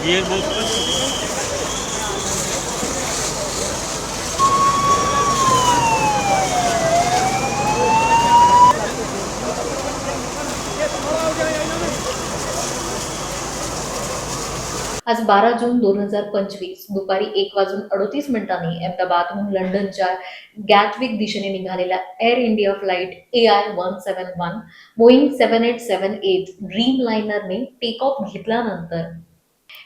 आज बारा जून दोन हजार पंचवीस. दुपारी एक वाजून अडोतीस मिनिटांनी अहमदाबादहून लंडनच्या गॅटविक दिशेने निघालेल्या Air India flight A I one seven one Boeing seven eight seven eight dream लायनरने take off घेतल्यानंतर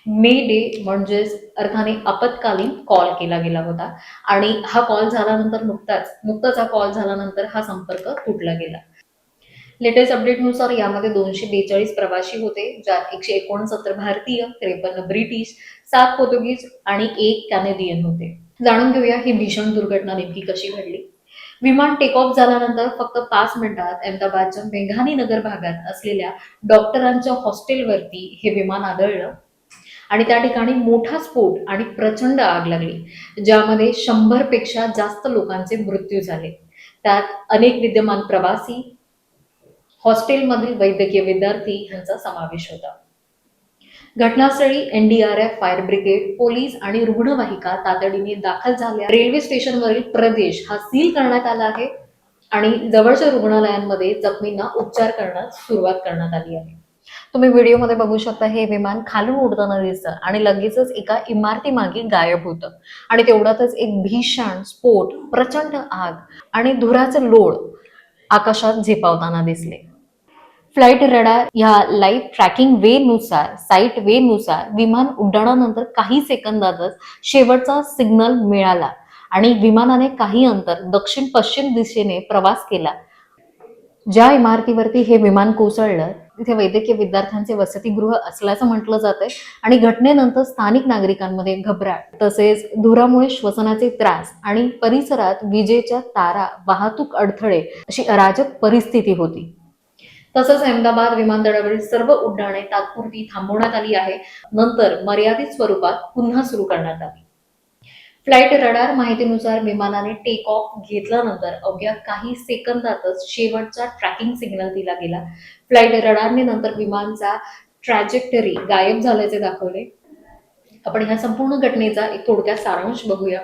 मे डे म्हणजेच अर्थाने आपत्कालीन कॉल केला गेला होता. आणि हा कॉल झाल्यानंतर नुकताच नुकताच हा कॉल झाल्यानंतर हा संपर्क तुटला गेला. लेटेस्ट अपडेटनुसार यामध्ये दोनशे बेचाळीस प्रवासी होते ज्यात एकशे एकोणसत्तर भारतीय त्रेपन्न ब्रिटिश सात पोर्तुगीज आणि एक कॅनेडियन होते. जाणून घेऊया ही भीषण दुर्घटना नेमकी कशी घडली. विमान टेक ऑफ झाल्यानंतर फक्त पाच मिनिटात अहमदाबादच्या मेघानी नगर भागात असलेल्या डॉक्टरांच्या हॉस्टेलवरती हे विमान आदळलं. आणि त्या ठिकाणी मोठा स्फोट आणि प्रचंड आग लागली ज्यामध्ये शंभरपेक्षा जास्त लोकांचे मृत्यू झाले. त्यात अनेक विद्यमान प्रवासी हॉस्टेलमधील वैद्यकीय विद्यार्थी यांचा समावेश होता. घटनास्थळी एनडीआरएफ फायर ब्रिगेड पोलीस आणि रुग्णवाहिका तातडीने दाखल झाल्या. रेल्वे स्टेशनवरील प्रदेश हा सील करण्यात आला आहे आणि जवळच्या रुग्णालयांमध्ये जखमींना उपचार करण्यास सुरुवात करण्यात आली आहे. तुम्ही व्हिडिओमध्ये बघू शकता हे विमान खालून उडताना दिसतं आणि लगेचच एका इमारतीमागे गायब होतं. आणि तेवढ्यातच एक भीषण स्फोट प्रचंड आग आणि धुराचं लोळ आकाशात झेपावताना दिसले. फ्लाईट रडार ह्या लाईव्ह ट्रॅकिंग वे नुसार साईट वे नुसार विमान उड्डाणानंतर काही सेकंदातच शेवटचा सिग्नल मिळाला आणि विमानाने काही अंतर दक्षिण पश्चिम दिशेने प्रवास केला. ज्या इमारतीवरती हे विमान कोसळलं तिथे वैद्यकीय विद्यार्थ्यांचे वसतिगृह असल्याचं म्हटलं जातंय आणि घटनेनंतर स्थानिक नागरिकांमध्ये घबराट तसेच धुरामुळे श्वसनाचे त्रास आणि परिसरात विजेच्या तारा वाहतूक अडथळे अशी अराजक परिस्थिती होती. तसंच अहमदाबाद विमानतळावरील सर्व उड्डाणे तात्पुरती थांबवण्यात आली आहे. नंतर मर्यादित स्वरूपात पुन्हा सुरू करण्यात आली. फ्लाईट रडार माहितीनुसार विमानाने टेक ऑफ घेतल्यानंतर अवघ्या काही सेकंदातच शेवटचा ट्रॅकिंग सिग्नल दिला गेला. फ्लाईट रडारने नंतर विमानचा ट्रॅजेक्टरी गायब झाल्याचे दाखवले. आपण ह्या संपूर्ण घटनेचा एक थोडक्यात सारांश बघूया.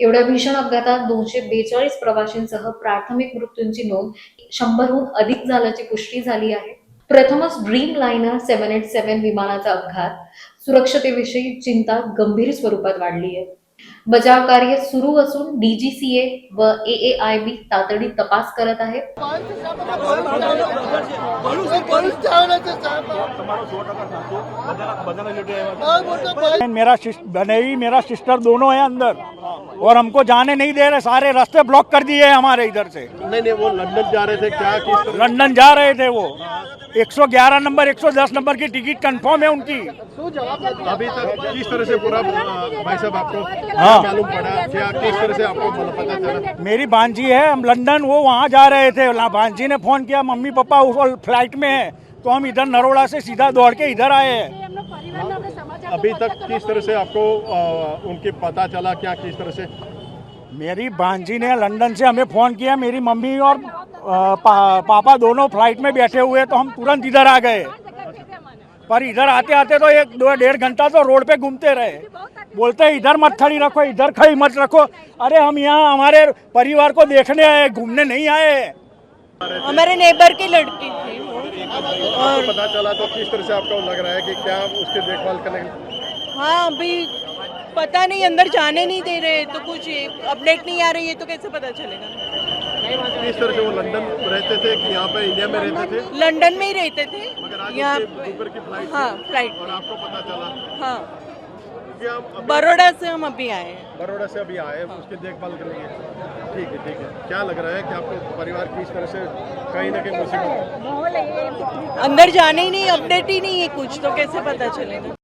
एवढ्या भीषण अपघातात दोनशे बेचाळीस प्रवाशांसह प्राथमिक मृत्यूंची नोंद शंभरहून अधिक झाल्याची पुष्टी झाली आहे. प्रथमच Dreamliner seven eight seven विमानाचा अपघात सुरक्षतेविषयी चिंता गंभीर स्वरूपात वाढली आहे. बचाव कार्य सुरू असून डीजीसीए व एएआयबी तातडी तपास करत आहे. मेरा मेरा सिस्टर दोनों है अंदर। और हमको जाने नहीं दे रहे सारे रास्ते ब्लॉक कर दिए हैं हमारे इधर से। नहीं नहीं वो लंदन जा रहे थे क्या लंदन जा रहे थे वो। 111 नंबर 110 नंबर की टिकट कंफर्म है उनकी। अभी तक किस तरह से पूरा भाई साहब आपको हाँ। मालूम पड़ा क्या किस तरह से आपको मतलब पता चला? मेरी भांजी है हम लंदन वो वहाँ जा रहे थे। भांजी ने फ़ोन किया मम्मी पापा उस फ़्लाइट में है तो हम इधर नरोड़ा से सीधा दौड़ के इधर आए हैं। अभी तक किस तरह से आपको उनके पता चला क्या किस तरह से? मेरी भांजी ने लंदन से हमें फ़ोन किया मेरी मम्मी और पा, पापा दोनों फ़्लाइट में बैठे हुए तो हम तुरंत इधर आ गए। पर इधर आते आते तो एक दो डेढ़ घंटा तो रोड पे घूमते रहे। बोलते हैं इधर मत खड़ी रखो इधर खड़ी मत रखो। अरे हम यहाँ हमारे परिवार को देखने आए घूमने नहीं आए। हमारे नेबर की लड़की थी। आपको पता चला तो किस तरह से आपको लग रहा है कि क्या उसकी देखभाल करने हाँ अभी पता नहीं अंदर जाने नहीं दे रहे तो कुछ अपडेट नहीं आ रही है तो कैसे पता चलेगा? किस तरह से वो लंदन रहते थे कि यहाँ पे इंडिया में रहते थे? लंदन में ही रहते थे। मगर आज यहाँ ऊपर की फ़्लाइट हाँ फ़्लाइट और आपको पता चला। हाँ। हम अभी से हम अभी आए हैं। बड़ोड़ा से अभी आए हाँ। उसकी देखभाल करेंगे ठीक है ठीक है। क्या लग रहा है कि आपको परिवार की इस तरह से कहीं ना कहीं मुसीबत अंदर जाने ही नहीं अपडेट ही नहीं है कुछ तो कैसे पता चलेगा?